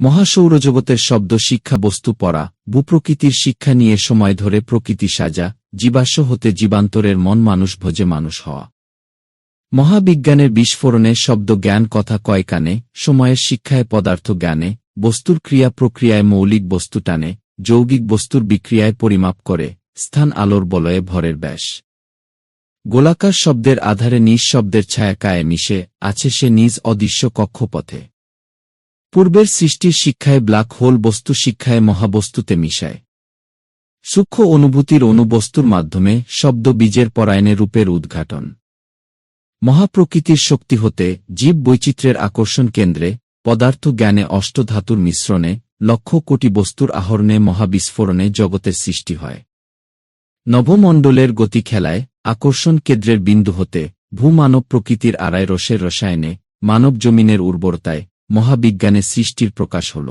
মহাসৌরজগতের শব্দ শিক্ষা বস্তু পড়া, ভূপ্রকৃতির শিক্ষা নিয়ে সময় ধরে প্রকৃতি সাজা, জীবাশ্ম হতে জীবান্তরের মন মানুষ ভোজে মানুষ হওয়া। মহাবিজ্ঞানের বিস্ফোরণে শব্দ জ্ঞান কথা কয় কানে, সময়ের শিক্ষায় পদার্থ জ্ঞানে, বস্তুর ক্রিয়া প্রক্রিয়ায় মৌলিক বস্তু টানে, যৌগিক বস্তুর বিক্রিয়ায় পরিমাপ করে, স্থান আলোর বলয়ে ভরের ব্যাস। গোলাকার শব্দের আধারে নিজ শব্দের ছায়া কায়ে মিশে, আছে সে নিজ অদৃশ্য কক্ষপথে। পূর্বের সৃষ্টির শিক্ষায় ব্ল্যাক হোল বস্তু শিক্ষায় মহাবস্তুতে মিশায়। সূক্ষ্ম অনুভূতির অনুবস্তুর মাধ্যমে শব্দ বীজের পরায়ণে রূপের উদ্ঘাটন। মহাপ্রকৃতির শক্তি হতে জীব বৈচিত্র্যের আকর্ষণ কেন্দ্রে পদার্থ জ্ঞানে অষ্টধাতুর মিশ্রণে লক্ষ কোটি বস্তুর আহরণে মহাবিস্ফোরণে জগতের সৃষ্টি হয়। নবমণ্ডলের গতি খেলায় আকর্ষণ কেন্দ্রের বিন্দু হতে ভূমানব প্রকৃতির আড়ায় রসের রসায়নে মানব জমিনের উর্বরতায় মহাবিজ্ঞানে সৃষ্টির প্রকাশ হল।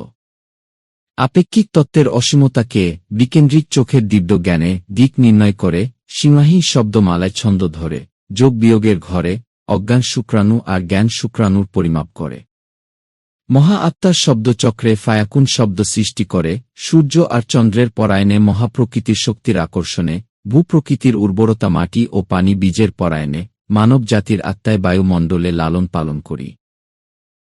আপেক্ষিক তত্ত্বের অসীমতাকে বিকেন্দ্রিক চোখের দিব্য জ্ঞানে দিক নির্ণয় করে সীমাহীন শব্দমালায় ছন্দ ধরে, যোগ বিয়োগের ঘরে অজ্ঞান শুক্রাণু আর জ্ঞান শুক্রাণুর পরিমাপ করে। মহা আত্মার শব্দচক্রে ফায়াকুন শব্দ সৃষ্টি করে, সূর্য আর চন্দ্রের পরায়ণে মহাপ্রকৃতির শক্তির আকর্ষণে, ভূপ্রকৃতির উর্বরতা মাটি ও পানি বীজের পরায়ণে মানব জাতির আত্মায় বায়ুমণ্ডলে লালন পালন করি।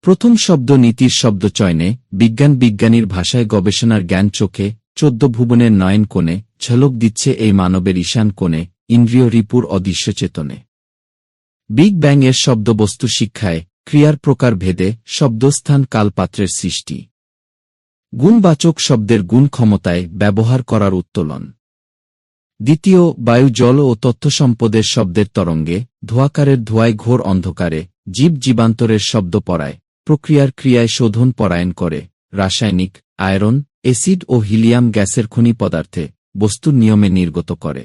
প্রথম শব্দ নীতির শব্দ চয়নে বিজ্ঞান বিজ্ঞানীর ভাষায় গবেষণার জ্ঞান চোখে, চোদ্দ ভুবনের নয়ন কোণে, ঝলক দিচ্ছে এই মানবের ঈশান কোণে, ইন্দ্রিয় রিপুর অদৃশ্য চেতনে। বিগ ব্যাং এর শব্দবস্তু শিক্ষায় ক্রিয়ার প্রকার ভেদে শব্দস্থান কালপাত্রের সৃষ্টি। গুণবাচক শব্দের গুণ ক্ষমতায় ব্যবহার করার উত্তোলন। দ্বিতীয়, বায়ু, জল ও তথ্য সম্পদের শব্দের তরঙ্গে, ধোয়াকারের ধোয়ায় ঘোর অন্ধকারে, জীব জীবান্তরের শব্দ পড়ায়। প্রক্রিয়ার ক্রিয়ায় শোধন পরায়ণ করে। রাসায়নিক, আয়রন এসিড ও হিলিয়াম গ্যাসের খনি পদার্থে বস্তুর নিয়মে নির্গত করে।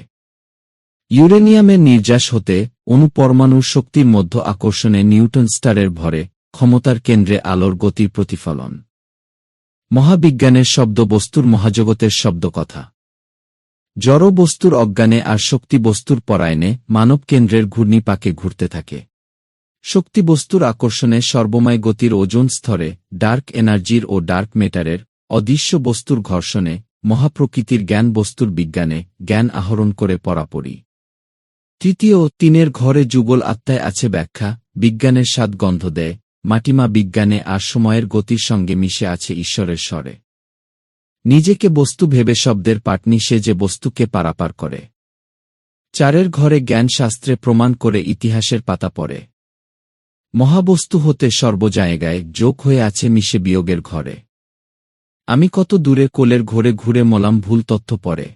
ইউরেনিয়ামের নির্যাস হতে অনুপরমাণুর শক্তির মধ্য আকর্ষণে নিউটন স্টারের ভরে ক্ষমতার কেন্দ্রে আলোর গতির প্রতিফলন। মহাবিজ্ঞানের শব্দ বস্তুর মহাজগতের শব্দ কথা। জড় বস্তুর অজ্ঞানে আর শক্তি বস্তুর পরায়ণে মানব কেন্দ্রের ঘূর্ণিপাকে ঘুরতে থাকে। শক্তি বস্তুর আকর্ষণে সর্বময় গতির ওজন স্তরে, ডার্ক এনার্জির ও ডার্ক মেটারের অদৃশ্য বস্তুর ঘর্ষণে, মহাপ্রকৃতির জ্ঞান বস্তুর বিজ্ঞানে, জ্ঞান আহরণ করে পরাপরি। তৃতীয়, তিনের ঘরে যুগল আত্মায় আছে ব্যাখ্যা, বিজ্ঞানের স্বাদ গন্ধ দেয়, মাটিমা বিজ্ঞানে আর সময়ের গতির সঙ্গে মিশে আছে ঈশ্বরের স্বরে। নিজেকে বস্তু ভেবে শব্দের পাটনি সে যে বস্তুকে পারাপার করে। চারের ঘরে জ্ঞানশাস্ত্রে প্রমাণ করে ইতিহাসের পাতা পড়ে। মহাবস্তু হতে সর্বজায়গায় যোগ হয়ে আছে মিশে বিয়োগের ঘরে। আমি কত দূরে কোলের ঘোরে ঘুরে মলাম ভুল তথ্য পড়ে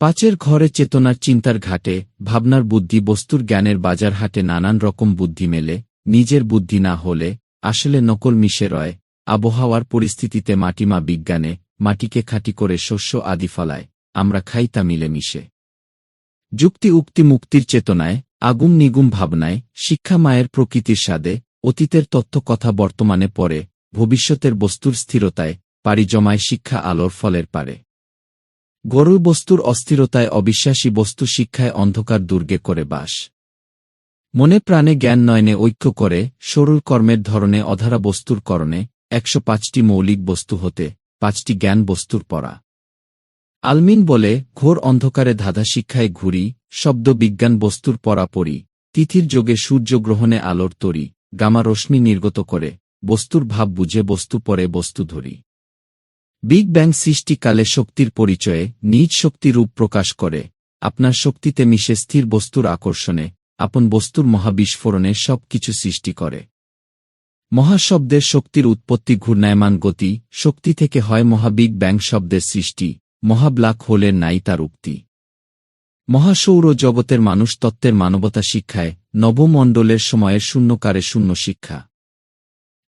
পাঁচের ঘরে চেতনার চিন্তার ঘাটে, ভাবনার বুদ্ধি বস্তুর জ্ঞানের বাজার হাটে নানান রকম বুদ্ধি মেলে, নিজের বুদ্ধি না হলে, আসলে নকল মিশে রয়, আবহাওয়ার পরিস্থিতিতে মাটিমা বিজ্ঞানে, মাটিকে খাঁটি করে শস্য আদি ফলায়, আমরা খাই তা মিলে মিশে যুক্তি উক্তি মুক্তির চেতনায় আগুম নিগুম ভাবনায় শিক্ষা মায়ের প্রকৃতির স্বাদে অতীতের তথ্য কথা বর্তমানে পড়ে, ভবিষ্যতের বস্তুর স্থিরতায় পারি জমায় শিক্ষা আলোর ফলের পারে গরু বস্তুর অস্থিরতায় অবিশ্বাসী বস্তু শিক্ষায় অন্ধকার দুর্গে করে বাস। মনে প্রাণে জ্ঞান নয়নে ঐক্য করে সরল কর্মের ধরনে অধারা বস্তুর করণে একশো পাঁচটি মৌলিক বস্তু হতে পাঁচটি জ্ঞান বস্তুর পড়া। আলমিন বলে, ঘোর অন্ধকারে ধাঁধা শিক্ষায় ঘুরি শব্দ বিজ্ঞান বস্তুর পড়ি তিথির যোগে সূর্যগ্রহণে আলোর তরি, গামা রশ্মি নির্গত করে, বস্তুর ভাব বুঝে বস্তু পরে বস্তু ধরি। বিগ ব্যাং সৃষ্টিকালে শক্তির পরিচয়ে নিজ শক্তি রূপ প্রকাশ করে, আপনার শক্তিতে মিশে স্থির বস্তুর আকর্ষণে, আপন বস্তুর মহাবিস্ফোরণে সব কিছু সৃষ্টি করে। মহাশব্দের শক্তির উৎপত্তি ঘূর্ণায়মান গতি, শক্তি থেকে হয় মহাবিগ ব্যাং শব্দের সৃষ্টি, মহাব্লাক হোলের নাই তার উক্তি। মহাসৌর জগতের মানুষ তত্ত্বের মানবতা শিক্ষায় নবমণ্ডলের সময়ে শূন্যকারে শূন্য শিক্ষা।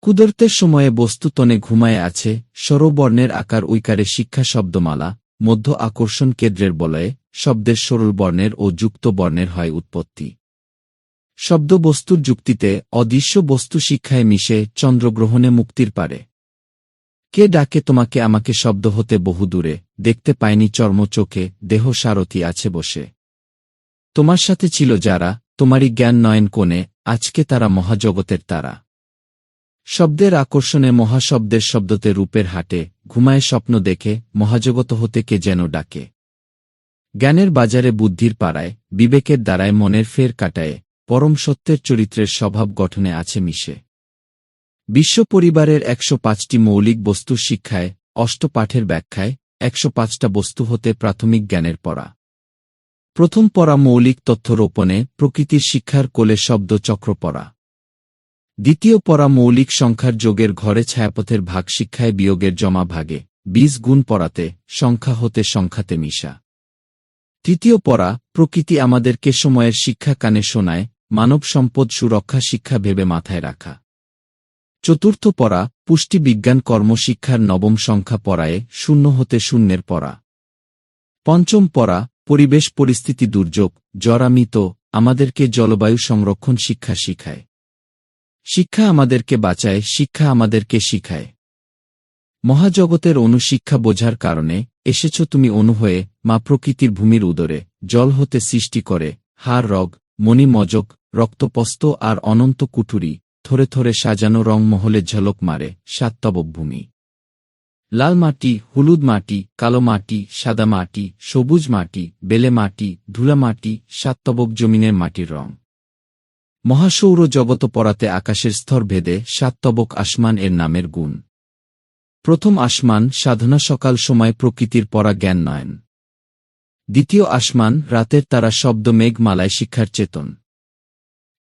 কুদরতের সময়ে বস্তুতনে ঘুমায় আছে সরবর্ণের আকার ঐকারে শিক্ষা শব্দমালা, মধ্য আকর্ষণ কেন্দ্রের বলয়ে শব্দের সরল বর্ণের ও যুক্ত বর্ণের হয় উৎপত্তি। শব্দ বস্তুর যুক্তিতে অদৃশ্য বস্তু শিক্ষায় মিশে চন্দ্রগ্রহণে মুক্তির পারে। কে ডাকে তোমাকে আমাকে শব্দ হতে বহু দূরে দেখতে পায়নি চর্ম চোখে, দেহ সারথি আছে বসে। তোমার সাথে ছিল যারা, তোমারই জ্ঞান নয়ন কোণে, আজকে তারা মহাজগতের তারা। শব্দের আকর্ষণে মহাশব্দের শব্দতে রূপের হাটে, ঘুমায় স্বপ্ন দেখে মহাজগত হতে কে যেন ডাকে। জ্ঞানের বাজারে বুদ্ধির পাড়ায়, বিবেকের দ্বারায় মনের ফের কাটায়, পরম সত্যের চরিত্রের স্বভাব গঠনে আছে মিশে। বিশ্ব পরিবারের একশো পাঁচটি মৌলিক বস্তু শিক্ষায়, অষ্টপাঠের ব্যাখ্যায় একশো পাঁচটা বস্তু হতে প্রাথমিক জ্ঞানের পড়া। প্রথম পড়া মৌলিক তথ্য রোপণে প্রকৃতির শিক্ষার কোলে শব্দ চক্র পড়া। দ্বিতীয় পড়া মৌলিক সংখ্যার যোগের ঘরে ছায়াপথের ভাগ শিক্ষায় বিয়োগের জমা ভাগে বীজ গুণ পড়াতে, সংখ্যা হতে সংখ্যাতে মিশা। তৃতীয় পড়া, প্রকৃতি আমাদেরকে সময়ের শিক্ষা কানে শোনায়, মানব সম্পদ সুরক্ষা শিক্ষা ভেবে মাথায় রাখা। চতুর্থ পড়া পুষ্টি বিজ্ঞান কর্মশিক্ষার নবম সংখ্যা পড়ায়ে শূন্য হতে শূন্যের পড়া। পঞ্চম পড়া, পরিবেশ পরিস্থিতি দুর্যোগ জরামিত আমাদেরকে জলবায়ু সংরক্ষণ শিক্ষা শিখায়। শিক্ষা আমাদেরকে বাঁচায়, শিক্ষা আমাদেরকে শিখায়। মহাজগতের অনুশিক্ষা বোঝার কারণে, এসেছ তুমি অনু হয়ে, মা প্রকৃতির ভূমির উদরে, জল হতে সৃষ্টি করে হার রগ, মণি মজক, রক্তপস্ত আর অনন্ত কুটুরি থরে থরে সাজানো রংমহলে ঝলক মারে সাততবক ভূমি। লাল মাটি, হলুদ মাটি, কালো মাটি, সাদা মাটি, সবুজ মাটি, বেলে মাটি, ধুলা মাটি সাততবক জমিনের মাটির রং। মহাসৌর জগত পড়াতে আকাশের স্তর ভেদে সাততবক আসমান এর নামের গুণ। প্রথম আসমান সাধনা সকাল সময় প্রকৃতির পরা জ্ঞান নয়ন। দ্বিতীয় আসমান রাতের তারা শব্দ মেঘমালায় শিক্ষার চেতন।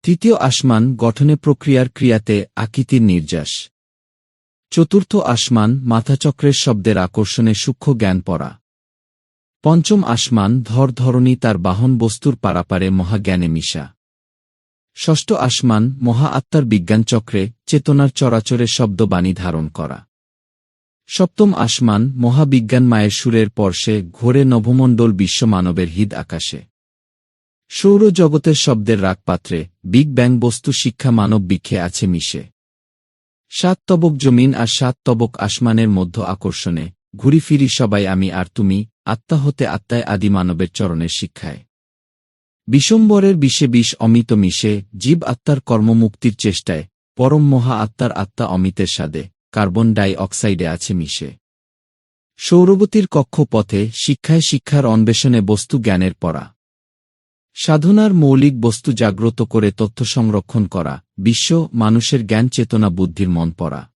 তৃতীয় আসমান গঠনে প্রক্রিয়ার ক্রিয়াতে আকৃতির নির্যাস। চতুর্থ আসমান মাথাচক্রের শব্দের আকর্ষণে সূক্ষ্ম জ্ঞান পড়া। পঞ্চম আসমান ধর ধরণী তার বাহন বস্তুর পারাপারে মহাজ্ঞানে মিশা। ষষ্ঠ আসমান মহা আত্মার বিজ্ঞানচক্রে চেতনার চরাচরে শব্দবাণী ধারণ করা। সপ্তম আসমান মহাবিজ্ঞান মায়ের সুরের পর্শে ঘোরে নভমণ্ডল বিশ্বমানবের হৃদ আকাশে। সৌরজগতের শব্দের রাগপাত্রে বিগ ব্যাং বস্তু শিক্ষা মানব বিক্ষে আছে মিশে। সাত তবক জমিন আর সাত তবক আসমানের মধ্য আকর্ষণে, ঘুরি ফিরি সবাই আমি আর তুমি, আত্মা হতে আত্মায় আদি মানবের চরণের শিক্ষায়। বিশ্বম্বরের বিষে বিষ অমিত মিশে, জীব আত্মার কর্মমুক্তির চেষ্টায়, পরম মহা আত্মার আত্মা অমিতের স্বাদে, কার্বন ডাই অক্সাইডে আছে মিশে। সৌরবতীর কক্ষপথে শিক্ষায় শিক্ষার অন্বেষণে বস্তু জ্ঞানের পড়া সাধনার মৌলিক বস্তু জাগ্রত করে তথ্য সংরক্ষণ করা, বিশ্ব, মানুষের জ্ঞান চেতনা বুদ্ধির মন পড়া।